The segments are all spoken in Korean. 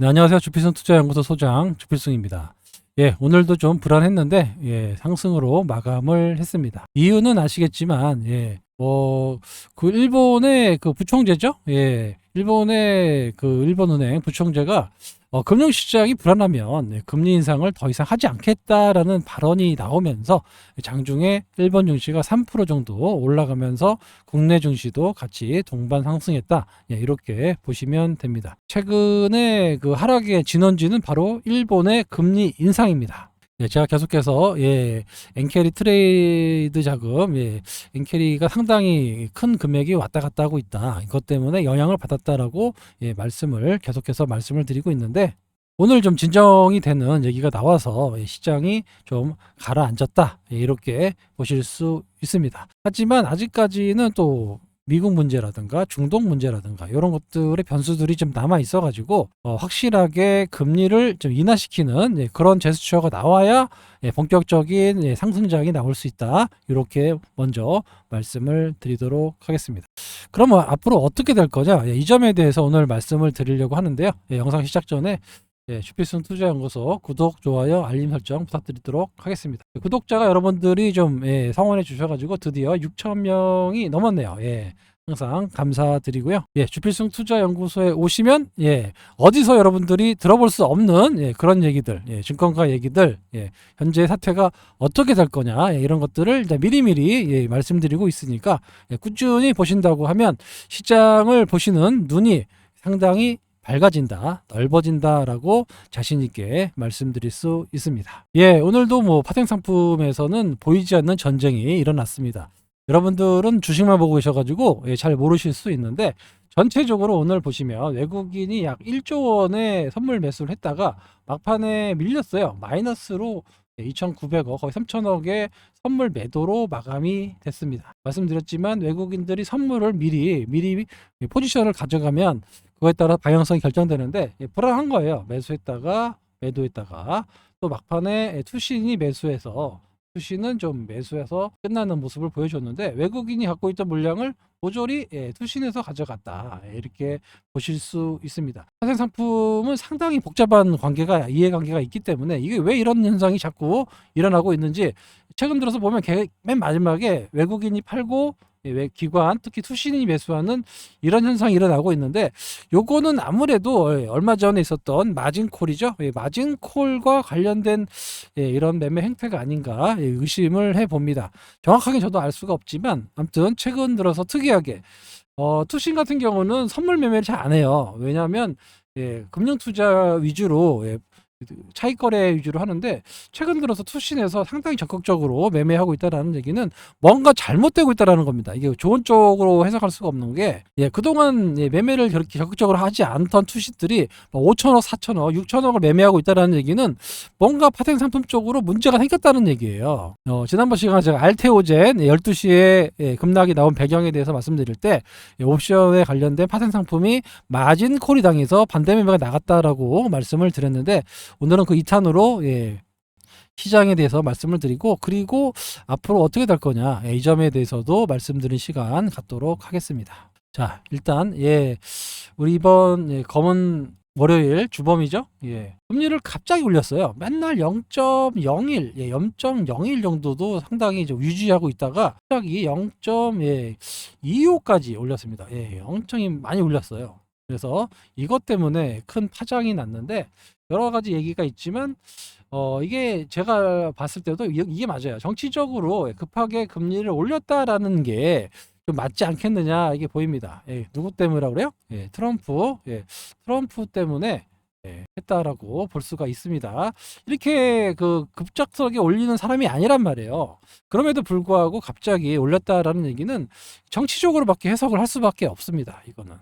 네, 안녕하세요. 주필승 투자연구소 소장 주필승입니다. 예, 오늘도 좀 불안했는데 예, 상승으로 마감을 했습니다. 이유는 아시겠지만 예, 뭐그 일본의 그 부총재죠? 예. 일본의 그 일본은행 부총재가 어, 금융시장이 불안하면 예, 금리 인상을 더 이상 하지 않겠다라는 발언이 나오면서 장중에 일본 증시가 3% 정도 올라가면서 국내 증시도 같이 동반 상승했다. 예, 이렇게 보시면 됩니다. 최근에 그 하락의 진원지는 바로 일본의 금리 인상입니다. 예, 제가 계속해서 예, 엔캐리 트레이드 자금, 예, 엔캐리가 상당히 큰 금액이 왔다 갔다 하고 있다. 이것 때문에 영향을 받았다라고 예, 말씀을 계속해서 말씀을 드리고 있는데 오늘 좀 진정이 되는 얘기가 나와서 예, 시장이 좀 가라앉았다. 예, 이렇게 보실 수 있습니다. 하지만 아직까지는 또 미국 문제라든가 중동 문제라든가 이런 것들의 변수들이 좀 남아 있어 가지고 어, 확실하게 금리를 좀 인하시키는 예, 그런 제스처가 나와야 예, 본격적인 예, 상승장이 나올 수 있다. 이렇게 먼저 말씀을 드리도록 하겠습니다. 그러면 앞으로 어떻게 될 거냐? 예, 이 점에 대해서 오늘 말씀을 드리려고 하는데요. 예, 영상 시작 전에 예, 주필순 투자연구소 구독, 좋아요, 알림 설정 부탁드리도록 하겠습니다. 구독자가 여러분들이 좀 예, 성원해 주셔가지고 드디어 6천 명이 넘었네요. 예, 항상 감사드리고요. 예, 주필승 투자연구소에 오시면 예, 어디서 여러분들이 들어볼 수 없는 예, 그런 얘기들, 예, 증권가 얘기들, 예, 현재 사태가 어떻게 될 거냐 예, 이런 것들을 미리미리 예, 말씀드리고 있으니까 예, 꾸준히 보신다고 하면 시장을 보시는 눈이 상당히 밝아진다, 넓어진다라고 자신 있게 말씀드릴 수 있습니다. 예, 오늘도 뭐 파생 상품에서는 보이지 않는 전쟁이 일어났습니다. 여러분들은 주식만 보고 계셔가지고 예, 잘 모르실 수 있는데 전체적으로 오늘 보시면 외국인이 약 1조 원의 선물 매수를 했다가 막판에 밀렸어요. 마이너스로 2,900억, 거의 3,000억의 선물 매도로 마감이 됐습니다. 말씀드렸지만 외국인들이 선물을 미리 미리 포지션을 가져가면 그거에 따라 방향성이 결정되는데 예, 불안한 거예요. 매수했다가 매도했다가 또 막판에 투신이 매수해서 투신은 좀 매수해서 끝나는 모습을 보여줬는데 외국인이 갖고 있던 물량을 모조리 예, 투신해서 가져갔다 예, 이렇게 보실 수 있습니다. 파생 상품은 상당히 복잡한 관계가 이해관계가 있기 때문에 이게 왜 이런 현상이 자꾸 일어나고 있는지 최근 들어서 보면 개- 맨 마지막에 외국인이 팔고 예, 외- 기관 특히 투신이 매수하는 이런 현상이 일어나고 있는데 요거는 아무래도 예, 얼마 전에 있었던 마진콜이죠. 예, 마진콜과 관련된 예, 이런 매매 행태가 아닌가 예, 의심을 해봅니다. 정확하게 저도 알 수가 없지만 아무튼 최근 들어서 특이하게 어, 투신 같은 경우는 선물 매매를 잘 안 해요. 왜냐하면 예, 금융 투자 위주로 예, 차익 거래 위주로 하는데 최근 들어서 투신에서 상당히 적극적으로 매매하고 있다라는 얘기는 뭔가 잘못되고 있다라는 겁니다. 이게 좋은 쪽으로 해석할 수가 없는 게 예, 그동안 예, 매매를 그렇게 적극적으로 하지 않던 투시들이 5천억, 4천억, 6천억을 매매하고 있다라는 얘기는 뭔가 파생 상품 쪽으로 문제가 생겼다는 얘기예요. 어, 지난번 시간에 제가 알테오젠 12시에 예, 급락이 나온 배경에 대해서 말씀드릴 때 예, 옵션에 관련된 파생 상품이 마진 콜이 당해서 반대 매매가 나갔다라고 말씀을 드렸는데 오늘은 그 2탄으로 예, 시장에 대해서 말씀을 드리고 그리고 앞으로 어떻게 될 거냐 예, 이 점에 대해서도 말씀드린 시간 갖도록 하겠습니다. 자 일단 예 우리 이번 예, 검은 월요일 주범이죠. 예. 금리를 갑자기 올렸어요. 맨날 0.01, 예, 0.01 정도도 상당히 좀 유지하고 있다가 갑자기 0.25까지 올렸습니다. 예, 엄청 많이 올렸어요. 그래서 이것 때문에 큰 파장이 났는데 여러 가지 얘기가 있지만 어 이게 제가 봤을 때도 이- 이게 맞아요. 정치적으로 급하게 금리를 올렸다라는 게 좀 맞지 않겠느냐 이게 보입니다. 예, 누구 때문이라고 그래요? 예, 트럼프. 예, 트럼프 때문에 예, 했다라고 볼 수가 있습니다. 이렇게 그 급작스럽게 올리는 사람이 아니란 말이에요. 그럼에도 불구하고 갑자기 올렸다라는 얘기는 정치적으로밖에 해석을 할 수밖에 없습니다. 이거는 예,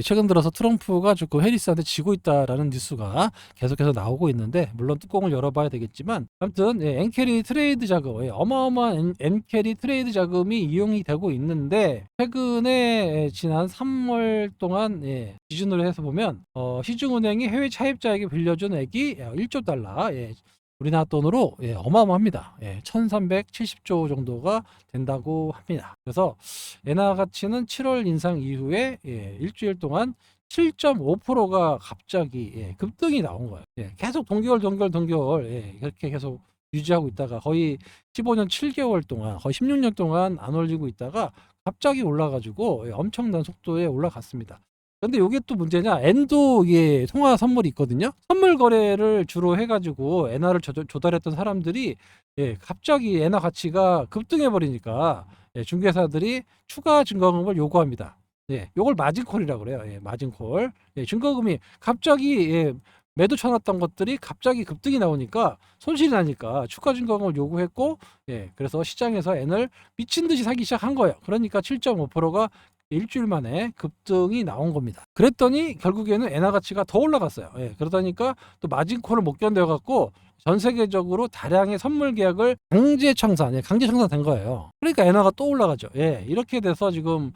최근 들어서 트럼프가 조금 해리스한테 지고 있다라는 뉴스가 계속해서 나오고 있는데 물론 뚜껑을 열어봐야 되겠지만 아무튼 예, 엔캐리 트레이드 자금 예, 어마어마한 엔, 엔캐리 트레이드 자금이 이용이 되고 있는데 최근에 예, 지난 3월 동안 예, 기준으로 해서 보면 어, 시중은행이 해외 차입자에게 빌려준 액이 1조 달러 예, 우리나라 돈으로 예, 어마어마합니다. 예, 1370조 정도가 된다고 합니다. 그래서 엔화 가치는 7월 인상 이후에 예, 일주일 동안 7.5%가 갑자기 예, 급등이 나온 거예요. 예, 계속 동결 동결 동결 예, 이렇게 계속 유지하고 있다가 거의 15년 7개월 동안 거의 16년 동안 안 올리고 있다가 갑자기 올라가지고 예, 엄청난 속도에 올라갔습니다. 근데 이게 또 문제냐? 엔도 예, 통화 선물이 있거든요. 선물 거래를 주로 해가지고 엔화를 조, 조달했던 사람들이 예, 갑자기 엔화 가치가 급등해 버리니까 예, 중개사들이 추가 증거금을 요구합니다. 예, 요걸 마진콜이라고 그래요. 예, 마진콜. 예, 증거금이 갑자기 예, 매도 쳐놨던 것들이 갑자기 급등이 나오니까 손실이 나니까 추가 증거금을 요구했고, 예, 그래서 시장에서 N을 미친 듯이 사기 시작한 거예요. 그러니까 7.5%가 일주일 만에 급등이 나온 겁니다. 그랬더니 결국에는 엔화 가치가 더 올라갔어요. 예, 그러다니까 또 마진콜을 못 견뎌 갖고 전 세계적으로 다량의 선물 계약을 강제 청산, 예, 강제 청산된 거예요. 그러니까 엔화가 또 올라가죠. 예, 이렇게 돼서 지금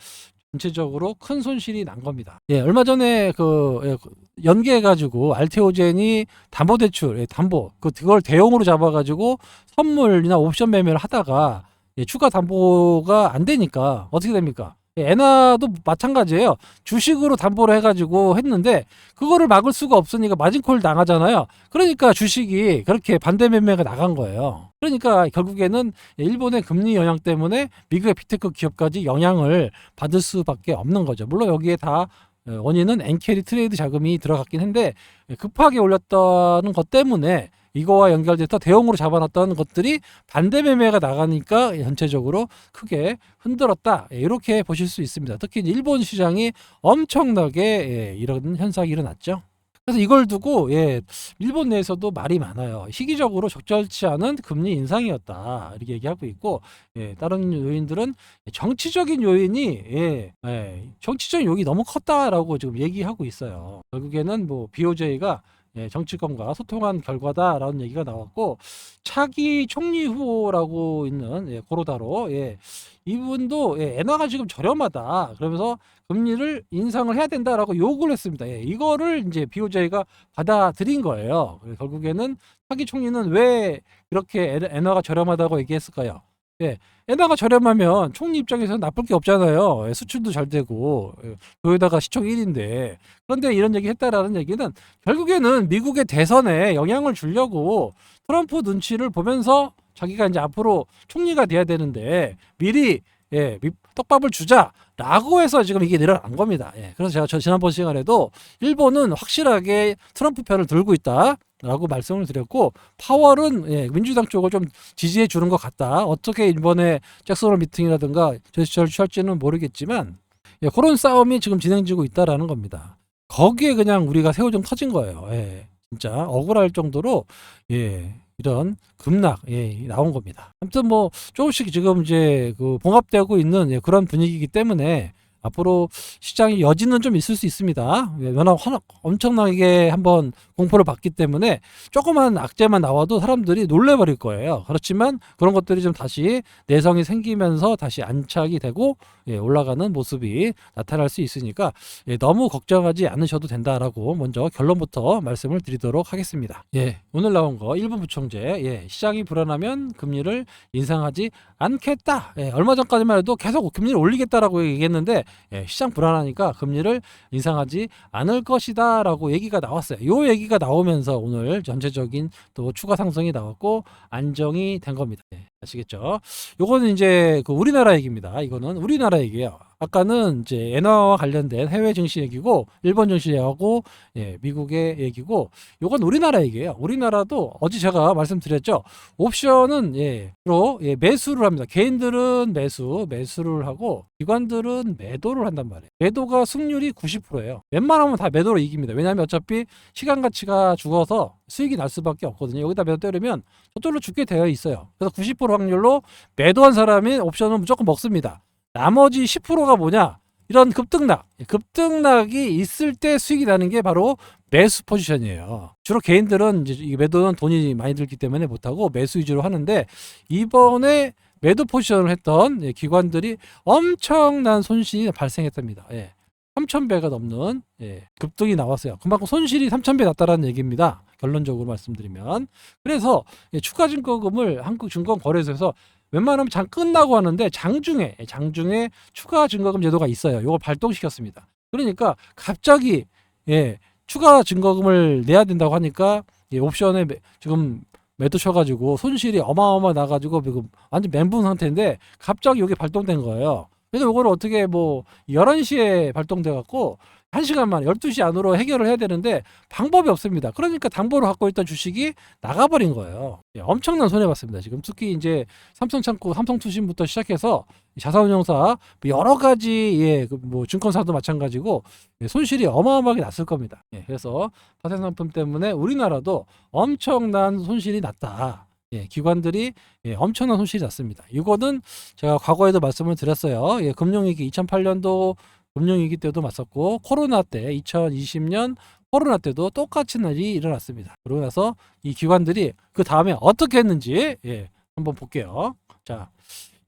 전체적으로 큰 손실이 난 겁니다. 예, 얼마 전에 그 예, 연계해가지고 알테오젠이 담보 대출, 예, 담보, 그 그걸 대용으로 잡아가지고 선물이나 옵션 매매를 하다가 예, 추가 담보가 안 되니까 어떻게 됩니까? 예, 엔화도 마찬가지예요. 주식으로 담보를 해가지고 했는데 그거를 막을 수가 없으니까 마진콜 당하잖아요. 그러니까 주식이 그렇게 반대 매매가 나간 거예요. 그러니까 결국에는 일본의 금리 영향 때문에 미국의 비테크 기업까지 영향을 받을 수밖에 없는 거죠. 물론 여기에 다 어, 원인은 엔캐리 트레이드 자금이 들어갔긴 한데 급하게 올렸다는 것 때문에 이거와 연결돼서 대형으로 잡아놨던 것들이 반대 매매가 나가니까 전체적으로 크게 흔들었다 예, 이렇게 보실 수 있습니다. 특히 일본 시장이 엄청나게 예, 이런 현상이 일어났죠. 그래서 이걸 두고 예, 일본 내에서도 말이 많아요. 시기적으로 적절치 않은 금리 인상이었다 이렇게 얘기하고 있고 예, 다른 요인들은 정치적인 요인이 예, 예, 정치적인 요인이 너무 컸다라고 지금 얘기하고 있어요. 결국에는 뭐 BOJ가 예, 정치권과 소통한 결과다라는 얘기가 나왔고 차기 총리 후보라고 있는 예, 고로다로 예, 이분도 예, 엔화가 지금 저렴하다 그러면서 금리를 인상을 해야 된다라고 요구를 했습니다. 예, 이거를 이제 BOJ가 받아들인 거예요. 결국에는 차기 총리는 왜 이렇게 엔- 엔화가 저렴하다고 얘기했을까요? 예, 엔화가 저렴하면 총리 입장에서는 나쁠 게 없잖아요. 예, 수출도 잘 되고. 예, 거기다가 시총 1인데. 그런데 이런 얘기 했다라는 얘기는 결국에는 미국의 대선에 영향을 주려고 트럼프 눈치를 보면서 자기가 이제 앞으로 총리가 돼야 되는데 미리 예, 미- 떡밥을 주자 라고 해서 지금 이게 늘어난 겁니다. 예, 그래서 제가 저 지난번 시간에도 일본은 확실하게 트럼프 편을 들고 있다 라고 말씀을 드렸고 파월은 예, 민주당 쪽을 좀 지지해 주는 것 같다. 어떻게 이번에 잭슨홀 미팅이라든가 제스처를 취할지는 모르겠지만 예, 그런 싸움이 지금 진행되고 있다라는 겁니다. 거기에 그냥 우리가 새우등 터진 거예요. 예, 진짜 억울할 정도로 예, 이런 급락 예, 나온 겁니다. 아무튼 뭐 조금씩 지금 이제 그 봉합되고 있는 예, 그런 분위기이기 때문에 앞으로 시장의 여지는 좀 있을 수 있습니다. 예, 워낙 엄청나게 한번 공포를 받기 때문에 조그만 악재만 나와도 사람들이 놀래버릴 거예요. 그렇지만 그런 것들이 좀 다시 내성이 생기면서 다시 안착이 되고 예, 올라가는 모습이 나타날 수 있으니까 예, 너무 걱정하지 않으셔도 된다라고 먼저 결론부터 말씀을 드리도록 하겠습니다. 예, 오늘 나온 거 1분 부총재 예, 시장이 불안하면 금리를 인상하지 않겠다. 예, 얼마 전까지만 해도 계속 금리를 올리겠다라고 얘기했는데 예, 시장 불안하니까 금리를 인상하지 않을 것이다라고 얘기가 나왔어요. 요 얘기가 나오면서 오늘 전체적인 또 추가 상승이 나왔고 안정이 된 겁니다. 예, 아시겠죠? 요거는 이제 그 우리나라 얘기입니다. 이거는 우리나라 얘기예요. 아까는 이제 엔화와 관련된 해외 증시 얘기고 일본 증시 얘기하고 예, 미국의 얘기고 요건 우리나라 얘기예요. 우리나라도 어제 제가 말씀드렸죠. 옵션은 예, 주로 예, 매수를 합니다. 개인들은 매수, 매수를 하고 기관들은 매도를 한단 말이에요. 매도가 승률이 90%예요. 웬만하면 다 매도로 이깁니다. 왜냐하면 어차피 시간 가치가 죽어서 수익이 날 수밖에 없거든요. 여기다 매도 때리면 저절로 죽게 되어 있어요. 그래서 90% 확률로 매도한 사람이 옵션을 무조건 먹습니다. 나머지 10%가 뭐냐? 이런 급등락, 급등락이 있을 때 수익이 나는 게 바로 매수 포지션이에요. 주로 개인들은 이제 이 매도는 돈이 많이 들기 때문에 못하고 매수 위주로 하는데 이번에 매도 포지션을 했던 예, 기관들이 엄청난 손실이 발생했답니다. 예. 3,000배가 넘는 예, 급등이 나왔어요. 그만큼 손실이 3,000배 났다라는 얘기입니다. 결론적으로 말씀드리면. 그래서 예, 추가 증거금을 한국증권거래소에서 웬만하면 장 끝나고 하는데 장중에 예, 장중에 추가 증거금 제도가 있어요. 이걸 발동시켰습니다. 그러니까 갑자기 예, 추가 증거금을 내야 된다고 하니까 예, 옵션에 매- 지금 매도 쳐가지고 손실이 어마어마 나가지고 지금 완전 멘붕 상태인데 갑자기 이게 발동된 거예요. 그래서 이거를 어떻게 뭐 11시에 발동돼 갖고 1시간 만에 12시 안으로 해결을 해야 되는데 방법이 없습니다. 그러니까 담보로 갖고 있던 주식이 나가버린 거예요. 예, 엄청난 손해봤습니다. 지금 특히 이제 삼성창고, 삼성투신부터 시작해서 자산운용사 여러 가지 예, 그뭐 증권사도 마찬가지고 예, 손실이 어마어마하게 났을 겁니다. 예, 그래서 파생 상품 때문에 우리나라도 엄청난 손실이 났다. 예, 기관들이 예, 엄청난 손실이 났습니다. 이거는 제가 과거에도 말씀을 드렸어요. 예, 금융위기 2008년도 금융위기 때도 맞섰고 코로나 때 2020년 코로나 때도 똑같은 일이 일어났습니다. 그러고 나서 이 기관들이 그 다음에 어떻게 했는지 예, 한번 볼게요. 자,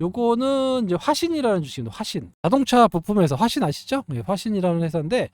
요거는 이제 화신이라는 주식입니다. 화신. 자동차 부품에서 화신 아시죠? 예, 화신이라는 회사인데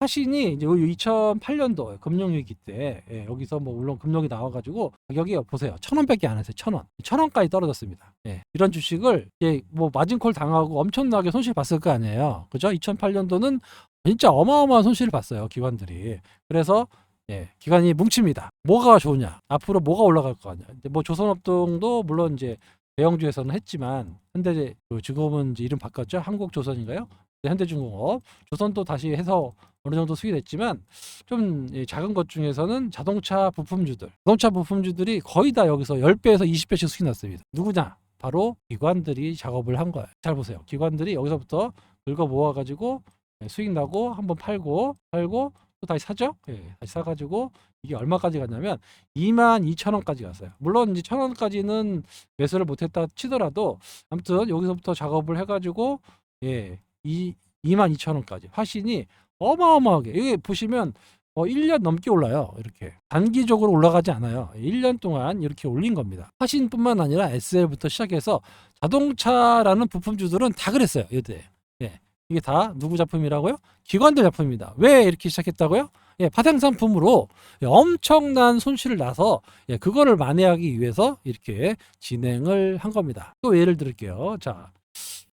화신이 이제 2008년도 금융위기 때 예, 여기서 뭐 물론 금융이 나와가지고 가격이 보세요 천 원밖에 안 했어요 천 원, 천 원까지 떨어졌습니다. 예, 이런 주식을 이제 뭐 마진콜 당하고 엄청나게 손실 봤을 거 아니에요, 그죠? 2008년도는 진짜 어마어마한 손실을 봤어요 기관들이. 그래서 예, 기관이 뭉칩니다. 뭐가 좋으냐? 앞으로 뭐가 올라갈 거 아니야? 뭐 조선업동도 물론 이제 대형주에서는 했지만 현대 그 지금은 이제 이름 바꿨죠? 한국조선인가요? 네, 현대중공업, 조선도 다시 해서 어느 정도 수익이 됐지만 좀 예, 작은 것 중에서는 자동차 부품주들, 자동차 부품주들이 거의 다 여기서 10배에서 20배씩 수익 났습니다. 누구냐? 바로 기관들이 작업을 한 거예요. 잘 보세요. 기관들이 여기서부터 긁어 모아가지고 예, 수익 나고 한번 팔고 팔고 또 다시 사죠. 예, 다시 사가지고 이게 얼마까지 갔냐면 2만 2천 원까지 갔어요. 물론 이제 천 원까지는 매수를 못했다 치더라도 아무튼 여기서부터 작업을 해가지고 예, 이 2만 2천 원까지 화신이 어마어마하게 이게 보시면 어 1년 넘게 올라요. 이렇게 단기적으로 올라가지 않아요. 1년 동안 이렇게 올린 겁니다. 화신뿐만 아니라 SL부터 시작해서 자동차라는 부품주들은 다 그랬어요. 이때 예. 이게 다 누구 작품이라고요? 기관들 작품입니다. 왜 이렇게 시작했다고요? 예, 파생 상품으로 예, 엄청난 손실을 나서 예, 그거를 만회하기 위해서 이렇게 진행을 한 겁니다. 또 예를 들을게요. 자,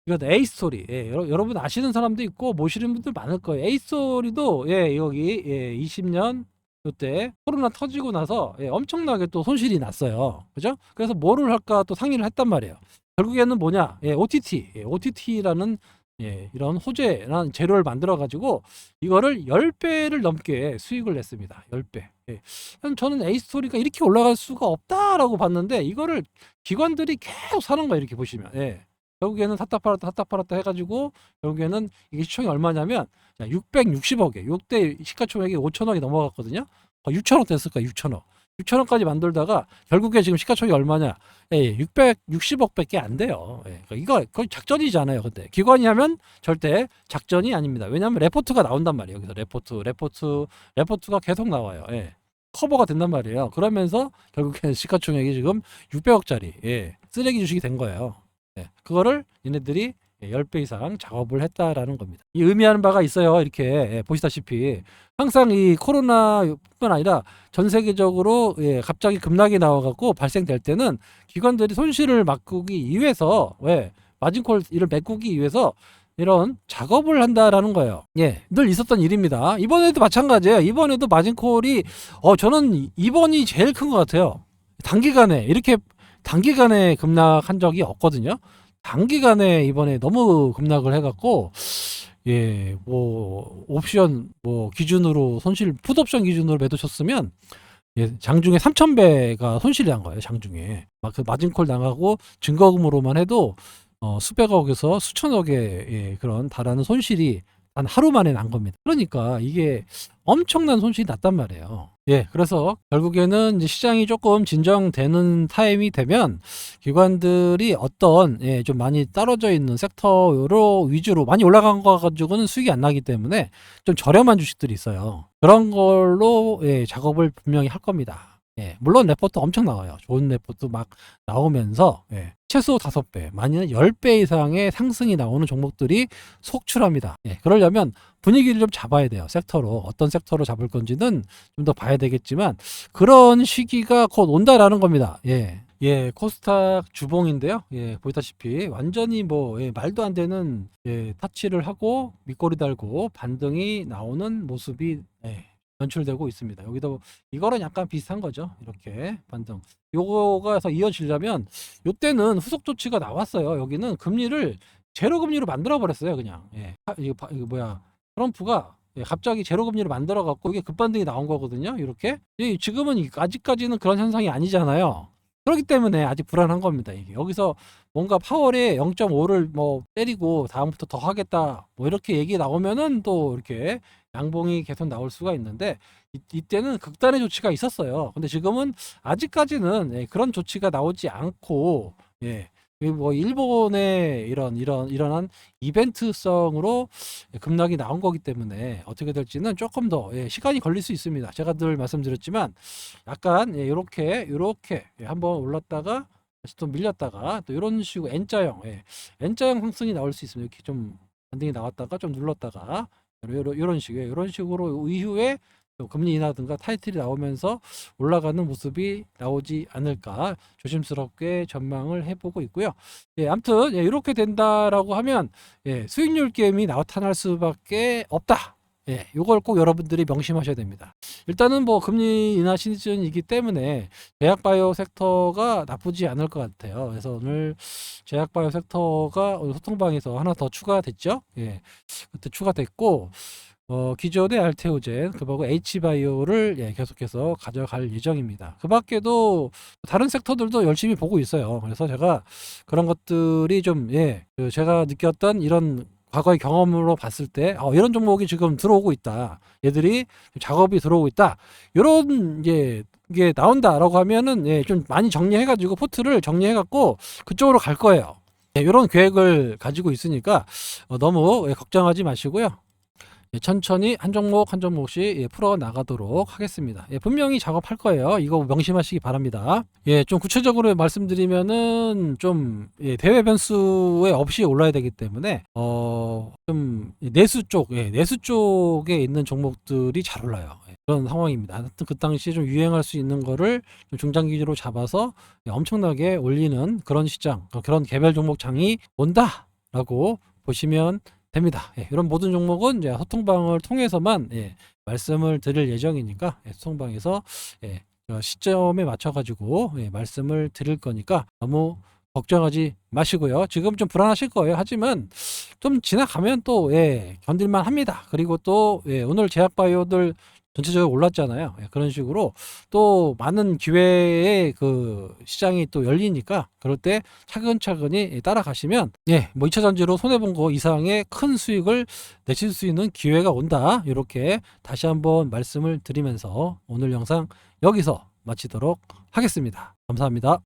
이건 A 스토리. 예, 여러, 여러분 아시는 사람도 있고 모시는 분들 많을 거예요. A 스토리도 예, 여기 예, 20년 그때 코로나 터지고 나서 예, 엄청나게 또 손실이 났어요. 그죠? 그래서 뭐를 할까 또 상의를 했단 말이에요. 결국에는 뭐냐? 예, OTT. 예, OTT라는 예, 이런 호재라는 재료를 만들어 가지고 이거를 10배를 넘게 수익을 냈습니다. 10배. 예. 저는 A 스토리가 이렇게 올라갈 수가 없다라고 봤는데 이거를 기관들이 계속 사는 거예요. 이렇게 보시면. 예. 결국에는 샀다 팔았다 샀다 팔았다 해가지고 결국에는 이게 시총이 얼마냐면 660억에 6대 시가총액이 5천억이 넘어갔거든요. 6천억 됐을 거야 6천억. 6천억까지 만들다가 결국에 지금 시가총액이 얼마냐? 예, 660억밖에 안 돼요. 예, 그러니까 이거 거의 작전이잖아요. 근데 기관이 하면 절대 작전이 아닙니다. 왜냐하면 레포트가 나온단 말이에요. 여기서 레포트, 레포트, 레포트가 계속 나와요. 예. 커버가 된단 말이에요. 그러면서 결국에는 시가총액이 지금 600억짜리 예, 쓰레기 주식이 된 거예요. 예, 그거를 얘네들이 10배 이상 작업을 했다라는 겁니다. 이 의미하는 바가 있어요. 이렇게 예, 보시다시피 항상 이 코로나뿐만 아니라 전 세계적으로 예, 갑자기 급락이 나와갖고 발생될 때는 기관들이 손실을 막기 위해서 왜 마진콜 이를 메꾸기 위해서 이런 작업을 한다라는 거예요. 예, 늘 있었던 일입니다. 이번에도 마찬가지예요. 이번에도 마진콜이 어 저는 이번이 제일 큰 것 같아요. 단기간에 이렇게 단기간에 급락한 적이 없거든요. 단기간에 이번에 너무 급락을 해갖고 예, 뭐 옵션 뭐 기준으로 손실 풋옵션 기준으로 매도 쳤으면 예, 장중에 3,000배가 손실이 난 거예요. 장중에 막 그 마진콜 나가고 증거금으로만 해도 어, 수백억에서 수천억의 예, 그런 달하는 손실이 한 하루 만에 난 겁니다. 그러니까 이게 엄청난 손실이 났단 말이에요. 예, 그래서 결국에는 이제 시장이 조금 진정되는 타임이 되면 기관들이 어떤 예, 좀 많이 떨어져 있는 섹터로 위주로 많이 올라간 거 가지고는 수익이 안 나기 때문에 좀 저렴한 주식들이 있어요. 그런 걸로 예, 작업을 분명히 할 겁니다. 예, 물론 레포트 엄청 나와요. 좋은 레포트 막 나오면서 예, 최소 5배, 많이는 10배 이상의 상승이 나오는 종목들이 속출합니다. 예, 그러려면 분위기를 좀 잡아야 돼요. 섹터로 어떤 섹터로 잡을 건지는 좀 더 봐야 되겠지만 그런 시기가 곧 온다라는 겁니다. 예. 예, 코스닥 주봉인데요. 예, 보시다시피 완전히 뭐 예, 말도 안 되는 예, 타치를 하고 밑꼬리 달고 반등이 나오는 모습이 예, 연출되고 있습니다. 여기도 이거랑 약간 비슷한 거죠. 이렇게 반등. 요거가 서 이어지려면 요때는 후속 조치가 나왔어요. 여기는 금리를 제로 금리로 만들어 버렸어요. 그냥. 예. 아, 이거, 봐- 이거 뭐야? 트럼프가 예, 갑자기 제로 금리를 만들어 갖고 이게 급반등이 나온 거거든요. 이렇게. 이- 지금은 이- 아직까지는 그런 현상이 아니잖아요. 그렇기 때문에 아직 불안한 겁니다. 이게 여기서 뭔가 파월에 0.5를 뭐 때리고 다음부터 더 하겠다 뭐 이렇게 얘기 나오면은 또 이렇게 양봉이 계속 나올 수가 있는데 이, 이때는 극단의 조치가 있었어요. 근데 지금은 아직까지는 예, 그런 조치가 나오지 않고 예. 그리고 뭐 일본의 이런 이런 이런한 이벤트성으로 급락이 나온 거기 때문에 어떻게 될지는 조금 더 예, 시간이 걸릴 수 있습니다. 제가 늘 말씀드렸지만 약간 예, 이렇게 이렇게 예, 한번 올랐다가 다시 또 밀렸다가 또 이런 식으로 N자형 예, N자형 상승이 나올 수 있습니다. 이렇게 좀 반등이 나왔다가 좀 눌렀다가 이런 이런 식의 이런 식으로 이후에 또 금리 인하든가 타이틀이 나오면서 올라가는 모습이 나오지 않을까 조심스럽게 전망을 해보고 있고요. 예, 아무튼 예, 이렇게 된다라고 하면 예, 수익률 게임이 나타날 수밖에 없다. 예, 요걸 꼭 여러분들이 명심하셔야 됩니다. 일단은 뭐 금리 인하 시즌이기 때문에 제약 바이오 섹터가 나쁘지 않을 것 같아요. 그래서 오늘 제약 바이오 섹터가 오늘 소통방에서 하나 더 추가됐죠. 예, 그때 추가됐고 어, 기존의 알테오젠, 그리고 H바이오를 예, 계속해서 가져갈 예정입니다. 그 밖에도 다른 섹터들도 열심히 보고 있어요. 그래서 제가 그런 것들이 좀, 예, 그 제가 느꼈던 이런 과거의 경험으로 봤을 때, 어, 이런 종목이 지금 들어오고 있다. 얘들이 작업이 들어오고 있다. 이런, 예, 이게 나온다라고 하면은, 예, 좀 많이 정리해가지고, 포트를 정리해갖고, 그쪽으로 갈 거예요. 예, 이런 계획을 가지고 있으니까, 어, 너무 예, 걱정하지 마시고요. 예, 천천히 한 종목 한 종목씩 예, 풀어 나가도록 하겠습니다. 예, 분명히 작업할 거예요. 이거 명심하시기 바랍니다. 예, 좀 구체적으로 말씀드리면은 좀 예, 대외 변수에 없이 올라야 되기 때문에 어 좀 내수 쪽, 예, 내수 쪽에 있는 종목들이 잘 올라요. 예, 그런 상황입니다. 하여튼 그 당시에 좀 유행할 수 있는 거를 좀 중장기로 잡아서 예, 엄청나게 올리는 그런 시장, 어, 그런 개별 종목 장이 온다라고 보시면 됩니다. 예, 이런 모든 종목은 이제 소통방을 통해서만 예, 말씀을 드릴 예정이니까 예, 소통방에서 예, 저 시점에 맞춰가지고 예, 말씀을 드릴 거니까 너무 걱정하지 마시고요. 지금 좀 불안하실 거예요. 하지만 좀 지나가면 또 예, 견딜만 합니다. 그리고 또 예, 오늘 제약바이오들 전체적으로 올랐잖아요. 예, 그런 식으로 또 많은 기회의 그 시장이 또 열리니까 그럴 때 차근차근히 따라가시면 예, 뭐 2차 전지로 손해 본 거 이상의 큰 수익을 내실 수 있는 기회가 온다. 이렇게 다시 한번 말씀을 드리면서 오늘 영상 여기서 마치도록 하겠습니다. 감사합니다.